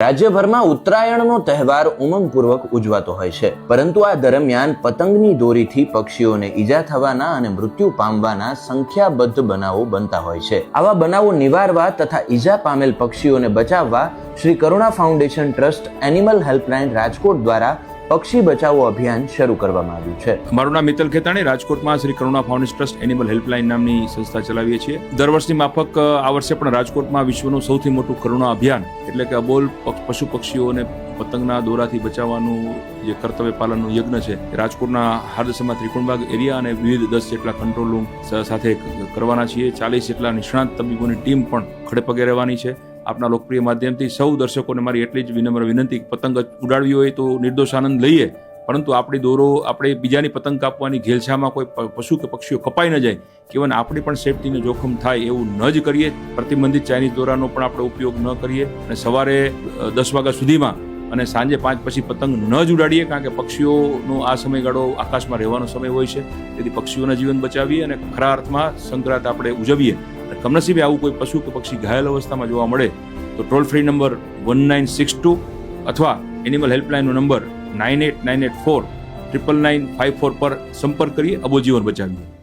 રાજ્યભરમાં ઉત્તરાયણનો તહેવાર ઉમંગપૂર્વક ઉજવાતો હોય છે. પરંતુ આ દરમિયાન પતંગની દોરીથી પક્ષીઓને ઈજા થવાના અને મૃત્યુ પામવાના સંખ્યાબદ્ધ બનાવો બનતા હોય છે. આવા બનાવો નિવારવા તથા ઈજા પામેલ પક્ષીઓને બચાવવા Shri Karuna foundation trust animal helpline Rajkot દ્વારા પક્ષી બચાવો અભિયાન શરૂ કરવામાં આવ્યું છે. મારું નામ મિત્તલ ખેતાણી, રાજકોટમાં Shri Karuna foundation trust animal helpline નામની સંસ્થા ચલાવીએ છીએ. દર વર્ષની માફક આ વર્ષે પણ રાજકોટમાં વિશ્વનું સૌથી મોટું કરુણા અભિયાન, એટલે કે અબોલ પશુ પક્ષીઓને પતંગના દોરાથી બચાવવાનું જે કર્તવ્ય પાલનનું યજ્ઞ છે રાજકોટના હાર્દસમાં ત્રિકોણબાગ એરિયા અને વિવિધ દસ જેટલા કંટ્રોલ રૂમ સાથે કરવાના છીએ. ચાલીસ જેટલા નિષ્ણાંત તબીબોની ટીમ પણ ખડેપગે રહેવાની છે. આપના લોકપ્રિય માધ્યમથી સૌ દર્શકોને મારી એટલી જ વિનમ્ર વિનંતી પતંગ ઉડાડવી હોય તો નિર્દોષ આનંદ લઈએ. પરંતુ આપણી દોરો, આપણે બીજાની પતંગ કાપવાની ઘેલછામાં કોઈ પશુ કે પક્ષીઓ કપાઈ ન જાય. કે ઇવન આપણી પણ સેફટીને જોખમ થાય એવું ન જ કરીએ. પ્રતિબંધિત ચાઇનીઝ દોરાનો પણ આપણે ઉપયોગ ન કરીએ અને સવારે દસ વાગ્યા સુધીમાં અને સાંજે પાંચ પછી પતંગ ન જ ઉડાડીએ કારણ કે પક્ષીઓનો આ સમયગાળો આકાશમાં રહેવાનો સમય હોય છે. તેથી પક્ષીઓના જીવન બચાવીએ અને ખરા અર્થમાં સંક્રાંત આપણે ઉજવીએ. કમનસીબે આવું કોઈ પશુ કે પક્ષી ઘાયલ અવસ્થામાં જોવા મળે, તો toll free number one nine six two અથવા animal હેલ્પલાઇનનો number nine eight nine eight four triple nine five four પર સંપર્ક કરી અબોજીવન બચાવીએ.